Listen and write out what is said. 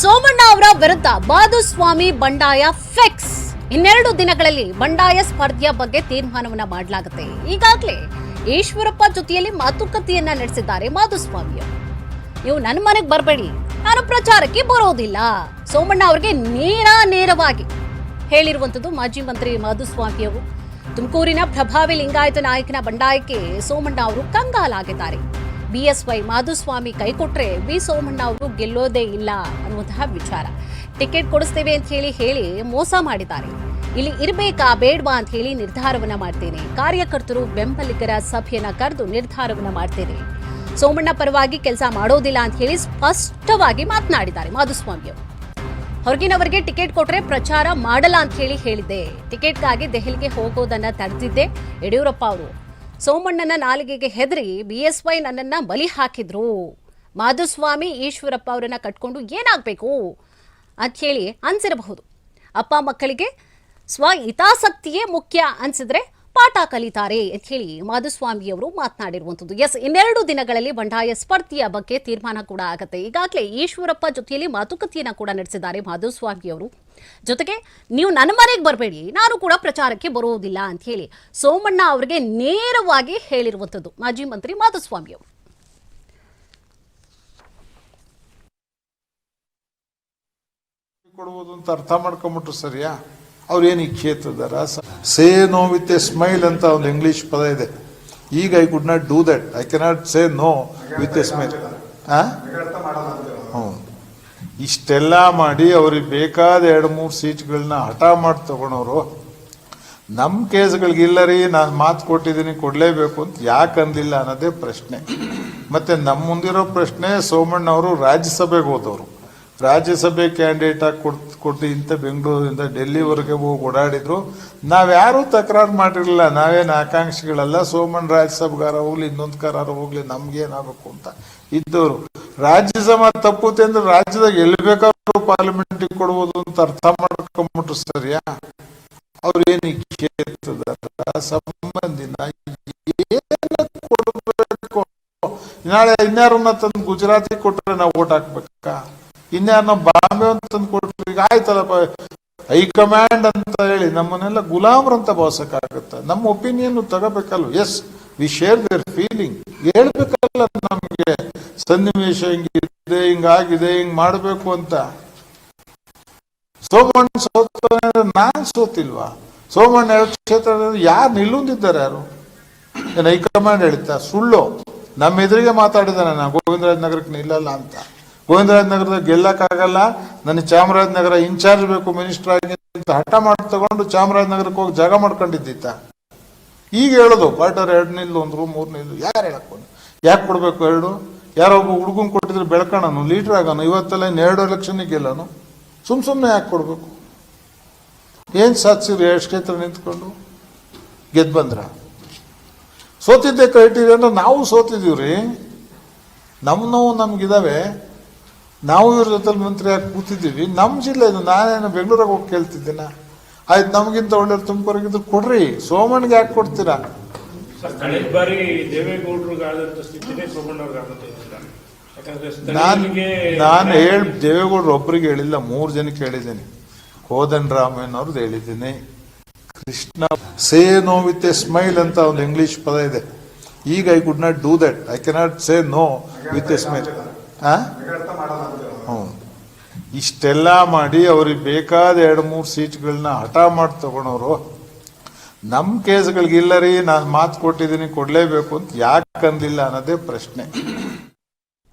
ಸೋಮಣ್ಣ ಅವರ ವಿರುದ್ಧ ಮಾಧುಸ್ವಾಮಿ ಬಂಡಾಯ ಫೆಕ್ಸ್. ಇನ್ನೆರಡು ದಿನಗಳಲ್ಲಿ ಬಂಡಾಯ ಸ್ಪರ್ಧೆಯ ಬಗ್ಗೆ ತೀರ್ಮಾನವನ್ನ ಮಾಡಲಾಗುತ್ತೆ. ಈಗಾಗಲೇ ಈಶ್ವರಪ್ಪ ಜೊತೆಯಲ್ಲಿ ಮಾತುಕತೆಯನ್ನ ನಡೆಸಿದ್ದಾರೆ ಮಾಧುಸ್ವಾಮಿ. ನೀವು ನನ್ನ ಮನೆಗೆ ಬರಬೇಡಿ. ನಾನು ಪ್ರಚಾರಕ್ಕೆ ಬರೋದಿಲ್ಲ. ಸೋಮಣ್ಣ ಅವರಿಗೆ ನೇರ ನೇರವಾಗಿ ಹೇಳಿರುವಂಥದ್ದು ಮಾಜಿ ಮಂತ್ರಿ ಮಾಧುಸ್ವಾಮಿ ಅವರು. ತುಮಕೂರಿನ ಪ್ರಭಾವಿ ಲಿಂಗಾಯತ ನಾಯಕನ ಬಂಡಾಯಕ್ಕೆ ಸೋಮಣ್ಣ ಅವರು ಕಂಗಾಲಾಗಿದ್ದಾರೆ. ಬಿಎಸ್ವೈ ಮಾಧುಸ್ವಾಮಿ ಕೈಕೊಟ್ರೆ ವಿ ಸೋಮಣ್ಣ ಅವರು ಗೆಲ್ಲೋದೇ ಇಲ್ಲ ಅನ್ನುವಂತಹ ವಿಚಾರ. ಟಿಕೆಟ್ ಕೊಡಿಸ್ತೇವೆ ಅಂತ ಹೇಳಿ ಹೇಳಿ ಮೋಸ ಮಾಡಿದ್ದಾರೆ. ಇಲ್ಲಿ ಇರಬೇಕಾ ಬೇಡವಾ ಅಂತ ಹೇಳಿ ನಿರ್ಧಾರವನ್ನ ಮಾಡ್ತೇನೆ. ಕಾರ್ಯಕರ್ತರು ಬೆಂಬಲಿಗರ ಸಭೆಯನ್ನ ಕರೆದು ನಿರ್ಧಾರವನ್ನ ಮಾಡ್ತೇನೆ. ಸೋಮಣ್ಣ ಪರವಾಗಿ ಕೆಲಸ ಮಾಡೋದಿಲ್ಲ ಅಂತ ಹೇಳಿ ಸ್ಪಷ್ಟವಾಗಿ ಮಾತನಾಡಿದ್ದಾರೆ ಮಾಧುಸ್ವಾಮಿ ಅವರು. ಹೊರಗಿನವರಿಗೆ ಟಿಕೆಟ್ ಕೊಟ್ರೆ ಪ್ರಚಾರ ಮಾಡಲ್ಲ ಅಂತ ಹೇಳಿ ಹೇಳಿದ್ದೆ. ಟಿಕೆಟ್ಗಾಗಿ ದೆಹಲಿಗೆ ಹೋಗೋದನ್ನ ತಡೆದಿದ್ದೆ. ಯಡಿಯೂರಪ್ಪ ಅವರು. ಸೋಮಣ್ಣನ ನಾಲಿಗೆಗೆ ಹೆದರಿ ಬಿಎಸ್ವೈ ನನ್ನನ್ನ ಬಲಿ ಹಾಕಿದ್ರು. ಮಾಧುಸ್ವಾಮಿ ಈಶ್ವರಪ್ಪ ಅವರನ್ನ ಕಟ್ಕೊಂಡು ಏನಾಗಬೇಕು ಹೇಳಿ ಅನ್ಸಿರಬಹುದು. ಅಪ್ಪ ಮಕ್ಕಳಿಗೆ ಸ್ವ ಹಿತಾಸಕ್ತಿಯೇ ಮುಖ್ಯ ಅನ್ಸಿದ್ರೆ ಪಾಠ ಕಲಿತಾರೆ ಅಂತ ಹೇಳಿ ಮಾಧುಸ್ವಾಮಿ ಅವರು ಮಾತನಾಡಿರುವಂಥದ್ದು. ಎಸ್ ಇನ್ನೆರಡು ದಿನಗಳಲ್ಲಿ ಬಂಡಾಯ ಸ್ಪರ್ಧೆಯ ಬಗ್ಗೆ ತೀರ್ಮಾನ ಕೂಡ ಆಗುತ್ತೆ. ಈಗಾಗಲೇ ಈಶ್ವರಪ್ಪ ಜೊತೆಯಲ್ಲಿ ಮಾತುಕತೆಯನ್ನ ಕೂಡ ನಡೆಸಿದ್ದಾರೆ ಮಾಧುಸ್ವಾಮಿ ಅವರು ಜೊತೆಗೆ ನೀವು ನನ್ನ ಮನೆಗೆ ಬರಬೇಡಿ, ನಾನು ಕೂಡ ಪ್ರಚಾರಕ್ಕೆ ಬರುವುದಿಲ್ಲ ಅಂತ ಹೇಳಿ ಸೋಮಣ್ಣ ಅವರಿಗೆ ನೇರವಾಗಿ ಹೇಳಿರುವಂಥದ್ದು ಮಾಜಿ ಮಂತ್ರಿ ಮಾಧುಸ್ವಾಮಿ ಅವರು ಕೊಡುವುದು ಅಂತ ಅರ್ಥ ಮಾಡ್ಕೊಂಬಿಟ್ರು ಸರಿಯಾ? ಅವ್ರು ಏನು ಈ ರಾಸ? Say no with a smile ಅಂತ ಒಂದು ಇಂಗ್ಲಿಷ್ ಪದ ಇದೆ. ಈಗ I could not do that I cannot say no with a smile ಹ್ಞೂ. ಇಷ್ಟೆಲ್ಲ ಮಾಡಿ ಅವ್ರಿಗೆ ಬೇಕಾದ ಎರಡು, ಮೂರು ಸೀಟ್ಗಳನ್ನ ಹಠ ಮಾಡಿ ತಗೊಳೋರು ನಮ್ಮ ಕೇಸ್ಗಳಿಗೆ ಇಲ್ಲ ರೀ, ನಾನು ಮಾತು ಕೊಟ್ಟಿದ್ದೀನಿ, ಕೊಡಲೇಬೇಕು ಅಂತ ಯಾಕೆ ಅಂದಿಲ್ಲ ಅನ್ನೋದೇ ಪ್ರಶ್ನೆ. ಮತ್ತೆ ನಮ್ಮ ಮುಂದಿರೋ ಪ್ರಶ್ನೆ ಸೋಮಣ್ಣ ಅವರು ರಾಜ್ಯಸಭೆಗೆ ಹೋದವರು. ರಾಜ್ಯಸಭೆ ಕ್ಯಾಂಡಿಡೇಟ್ ಆಗಿ ಕೊಡ್ ಕೊಟ್ಟು ಇಂಥ ಬೆಂಗಳೂರಿಂದ ಡೆಲ್ಲಿವರೆಗೆ ಹೋಗಿ ಓಡಾಡಿದ್ರು. ನಾವ್ಯಾರೂ ತಕರಾರು ಮಾಡಿರಲಿಲ್ಲ. ನಾವೇನು ಆಕಾಂಕ್ಷಿಗಳಲ್ಲ. ಸೋಮಣ್ಣ ರಾಜ್ಯಸಭೆಗಾರ ಹೋಗ್ಲಿ, ಇನ್ನೊಂದು ಕಾರಾರು ಹೋಗ್ಲಿ, ನಮ್ಗೇನಾಗಬೇಕು ಅಂತ ಇದ್ದವರು. ರಾಜ್ಯಸಭಾ ತಪ್ಪುತ್ತೆ ಅಂದ್ರೆ ರಾಜ್ಯದಾಗ ಎಲ್ಲಿ ಬೇಕಾದ್ರೂ ಪಾರ್ಲಿಮೆಂಟಿಗೆ ಕೊಡ್ಬೋದು ಅಂತ ಅರ್ಥ ಮಾಡ್ಕೊಂಬಿಟ್ರು ಸರಿಯಾ? ಅವ್ರೇನು ಏನು ಕ್ಷೇತ್ರದ ಸಂಬಂಧಿನ ಕೊಡಬೇಕು? ನಾಳೆ ಇನ್ಯಾರನ್ನ ತಂದು ಗುಜರಾತಿ ಕೊಟ್ಟರೆ ನಾವು ಓಟ್ ಹಾಕ್ಬೇಕಾ? ಇನ್ಯಾರನ್ನ ಬಾಂಬೆ ಅಂತ ತಂದು ಕೊಟ್ರೆ, ಈಗ ಆಯ್ತಲ್ಲಪ್ಪ ಹೈಕಮಾಂಡ್ ಅಂತ ಹೇಳಿ ನಮ್ಮನ್ನೆಲ್ಲ ಗುಲಾಮ್ರಂತ ಭಾವಿಸಕ್ಕಾಗತ್ತ? ನಮ್ಮ opinion ತಗೋಬೇಕಲ್ವ? Yes we share their feeling ಹೇಳ್ಬೇಕಲ್ಲ ನಮ್ಗೆ, ಸನ್ನಿವೇಶ ಹಿಂಗಿದೆ, ಹಿಂಗಾಗಿದೆ, ಹಿಂಗ್ ಮಾಡ್ಬೇಕು ಅಂತ. ಸೋಮಣ್ಣ ಸೋತ ನಾನ್ ಸೋತಿಲ್ವಾ? ಸೋಮಣ್ಣ ಕ್ಷೇತ್ರ ಯಾರು ನಿಲ್ಲುಂದಿದ್ದಾರೆ ಯಾರು? ಏನು ಹೈಕಮಾಂಡ್ ಹೇಳ್ತಾ ಸುಳ್ಳು. ನಮ್ಮ ಎದುರಿಗೆ ಮಾತಾಡಿದಾನೆ ನಾನು ಗೋವಿಂದರಾಜ ನಗರಕ್ಕೆ ನಿಲ್ಲಲ್ಲ ಅಂತ. ಗೋವಿಂದರಾಜ ನಗರದಾಗ ಗೆಲ್ಲಕ್ಕಾಗಲ್ಲ ನನಗೆ ಚಾಮರಾಜನಗರ ಇನ್ಚಾರ್ಜ್ ಬೇಕು ಮಿನಿಸ್ಟರ್ ಆಗಿ ಅಂತ ಹಠ ಮಾಡಿ ತಗೊಂಡು ಚಾಮರಾಜನಗರಕ್ಕೆ ಹೋಗಿ ಜಾಗ ಮಾಡ್ಕೊಂಡಿದ್ದಿತ್ತ. ಈಗ ಹೇಳೋದು, ಕ್ವಾರ್ಟರ್ ಎರಡು ನಿಲ್ಲು ರೂಮ್ ಮೂರು ನಿಲ್ಲು ಯಾರು ಹೇಳಕ್ ಯಾಕೆ ಕೊಡಬೇಕು ಎರಡು ಯಾರೋ ಒಬ್ಬ ಹುಡುಗನ್ ಕೊಟ್ಟಿದ್ರೆ ಬೆಳ್ಕೊಳ್ಳೋನು ಲೀಡರ್ ಆಗೋನು, ಇವತ್ತೆಲ್ಲ ಎರಡು ಎಲೆಕ್ಷನ್ಗೆ ಗೆಲ್ಲೋನು? ಸುಮ್ ಸುಮ್ಮನೆ ಯಾಕೆ ಕೊಡಬೇಕು? ಏನು ಸಾಧಿಸಿದ್ರು ಎರಡು ಕ್ಷೇತ್ರ ನಿಂತ್ಕೊಂಡು? ಗೆದ್ದು ಬಂದ್ರ? ಸೋತಿದ್ದೆ ಕ್ರೈಟೀರಿಯಾ ನಾವು ರೀ ನಮ್ಮ ನೋವು ನಮ್ಗಿದಾವೆ. ನಾವು ಇವ್ರ ಜೊತೆ ಮಂತ್ರಿ ಆಗಿ ಕೂತಿದ್ದೀವಿ. ನಮ್ಮ ಜಿಲ್ಲೆ ಇದು. ನಾನೇನು ಬೆಂಗಳೂರಾಗ ಹೋಗಿ ಕೇಳ್ತಿದ್ದೀನ? ಆಯ್ತು ನಮಗಿಂತ ಒಳ್ಳೆ ತುಮಕೂರಿಗಿದ್ರು ಕೊಡ್ರಿ. ಸೋಮಣ್ಣಿಗೆ ಯಾಕೆ ಕೊಡ್ತೀರಾ? ನಾನು ನಾನು ಹೇಳಿ ದೇವೇಗೌಡರು ಒಬ್ರಿಗೆ ಹೇಳಿಲ್ಲ. ಮೂರು ಜನಕ್ಕೆ ಹೇಳಿದ್ದೀನಿ ಕೋದನ್ ರಾಮಯ್ಯನವ್ರದ್ದು ಹೇಳಿದ್ದೀನಿ. Krishna say no with a smile ಅಂತ ಒಂದು ಇಂಗ್ಲಿಷ್ ಪದ ಇದೆ. ಈಗ I could not do that. I cannot say no with a smile ಹ್ಞೂ ಇಷ್ಟೆಲ್ಲ ಮಾಡಿ ಅವ್ರಿಗೆ ಬೇಕಾದ ಎರಡು, ಮೂರು ಸೀಟ್ಗಳನ್ನ ಹಠ ಮಾಡಿ ತಗೊಳೋರು ನಮ್ಮ ಕೇಸ್ಗಳಿಗೆ ಇಲ್ಲ ರೀ ನಾನು ಮಾತು ಕೊಟ್ಟಿದ್ದೀನಿ ಕೊಡಲೇಬೇಕು ಅಂತ ಯಾಕೆ ಅಂದಿಲ್ಲ ಅನ್ನೋದೇ ಪ್ರಶ್ನೆ.